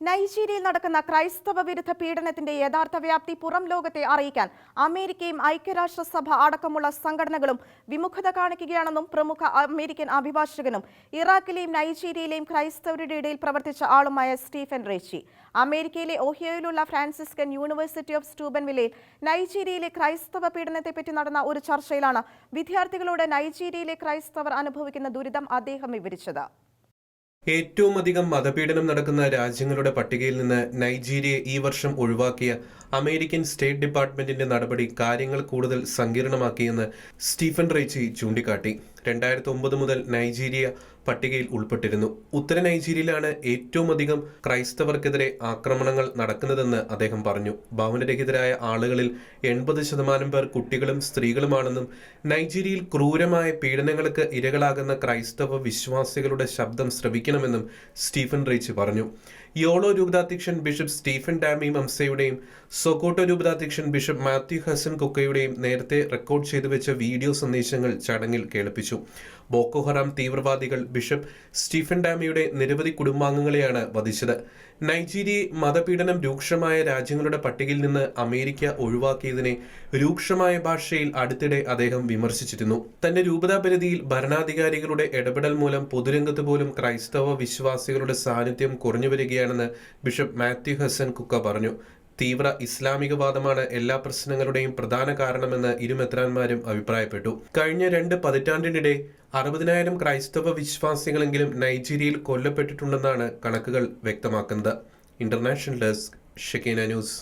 നൈജീരിയയിൽ നടക്കുന്ന ക്രൈസ്തവ വിരുദ്ധ പീഡനത്തിന്റെ യഥാർത്ഥ വ്യാപ്തി പുറം ലോകത്തെ അറിയിക്കാൻ അമേരിക്കയും ഐക്യരാഷ്ട്രസഭ അടക്കമുള്ള സംഘടനകളും വിമുഖത കാണിക്കുകയാണെന്നും പ്രമുഖ അമേരിക്കൻ അഭിഭാഷകനും ഇറാഖിലെയും നൈജീരിയയിലെയും ക്രൈസ്തവരുടെ ഇടയിൽ പ്രവർത്തിച്ച ആളുമായ സ്റ്റീഫൻ റേച്ചി. അമേരിക്കയിലെ ഓഹിയോയിലുള്ള ഫ്രാൻസിസ്കൻ യൂണിവേഴ്സിറ്റി ഓഫ് സ്റ്റൂബൻവില്ലയിൽ നൈജീരിയയിലെ ക്രൈസ്തവ പീഡനത്തെപ്പറ്റി നടന്ന ഒരു ചർച്ചയിലാണ് വിദ്യാർത്ഥികളോട് നൈജീരിയയിലെ ക്രൈസ്തവർ അനുഭവിക്കുന്ന ദുരിതം അദ്ദേഹം വിവരിച്ചത്. ഏറ്റവും അധികം മതപീഡനം നടക്കുന്ന രാജ്യങ്ങളുടെ പട്ടികയിൽ നിന്ന് നൈജീരിയയെ ഈ വർഷം ഒഴിവാക്കിയ അമേരിക്കൻ സ്റ്റേറ്റ് ഡിപ്പാർട്ട്മെന്റിന്റെ നടപടി കാര്യങ്ങൾ കൂടുതൽ സങ്കീർണമാക്കിയെന്ന് സ്റ്റീഫൻ റേച്ചി ചൂണ്ടിക്കാട്ടി. രണ്ടായിരത്തി ഒമ്പത് മുതൽ നൈജീരിയ പട്ടികയിൽ ഉൾപ്പെട്ടിരുന്നു. ഉത്തര നൈജീരിയയിലാണ് ഏറ്റവും അധികം ക്രൈസ്തവർക്കെതിരെ ആക്രമണങ്ങൾ നടക്കുന്നതെന്ന് അദ്ദേഹം പറഞ്ഞു. ഭവനരഹിതരായ ആളുകളിൽ എൺപത് ശതമാനം പേർ കുട്ടികളും സ്ത്രീകളുമാണെന്നും നൈജീരിയയിൽ ക്രൂരമായ പീഡനങ്ങൾക്ക് ഇരകളാകുന്ന ക്രൈസ്തവ വിശ്വാസികളുടെ ശബ്ദം ശ്രവിക്കണമെന്നും സ്റ്റീഫൻ റീച്ച് പറഞ്ഞു. യോളോ രൂപതാധ്യക്ഷൻ ബിഷപ്പ് സ്റ്റീഫൻ ഡാമി മംസയുടെയും സൊക്കോട്ടോ രൂപതാധ്യക്ഷൻ ബിഷപ്പ് മാത്യു ഹസൻ കുക്കയുടെയും നേരത്തെ റെക്കോർഡ് ചെയ്തു വെച്ച വീഡിയോ സന്ദേശങ്ങൾ ചടങ്ങിൽ കേൾപ്പിച്ചു. ബോക്കോ ഹറാം തീവ്രവാദികൾ ബിഷപ്പ് സ്റ്റീഫൻ ഡാമിയുടെ നിരവധി കുടുംബാംഗങ്ങളെയാണ് വധിച്ചത്. നൈജീരിയയെ മതപീഡനം രൂക്ഷമായ രാജ്യങ്ങളുടെ പട്ടികയിൽ നിന്ന് അമേരിക്ക ഒഴിവാക്കിയതിനെ രൂക്ഷമായ ഭാഷയിൽ അടുത്തിടെ അദ്ദേഹം വിമർശിച്ചിരുന്നു. തന്റെ രൂപതാപരിധിയിൽ ഭരണാധികാരികളുടെ ഇടപെടൽ മൂലം പൊതുരംഗത്ത് പോലും ക്രൈസ്തവ വിശ്വാസികളുടെ സാന്നിധ്യം കുറഞ്ഞു വരികയാണെന്ന് ബിഷപ്പ് മാത്യു ഹസൻ കുക്ക പറഞ്ഞു. തീവ്ര ഇസ്ലാമികവാദമാണ് എല്ലാ പ്രശ്നങ്ങളുടെയും പ്രധാന കാരണമെന്ന് ഇരുമെത്രാന്മാരും അഭിപ്രായപ്പെട്ടു. കഴിഞ്ഞ രണ്ട് പതിറ്റാണ്ടിനിടെ അറുപതിനായിരം ക്രൈസ്തവ വിശ്വാസികളെങ്കിലും നൈജീരിയയിൽ കൊല്ലപ്പെട്ടിട്ടുണ്ടെന്നാണ് കണക്കുകൾ വ്യക്തമാക്കുന്നത്. International desk Shekinah news.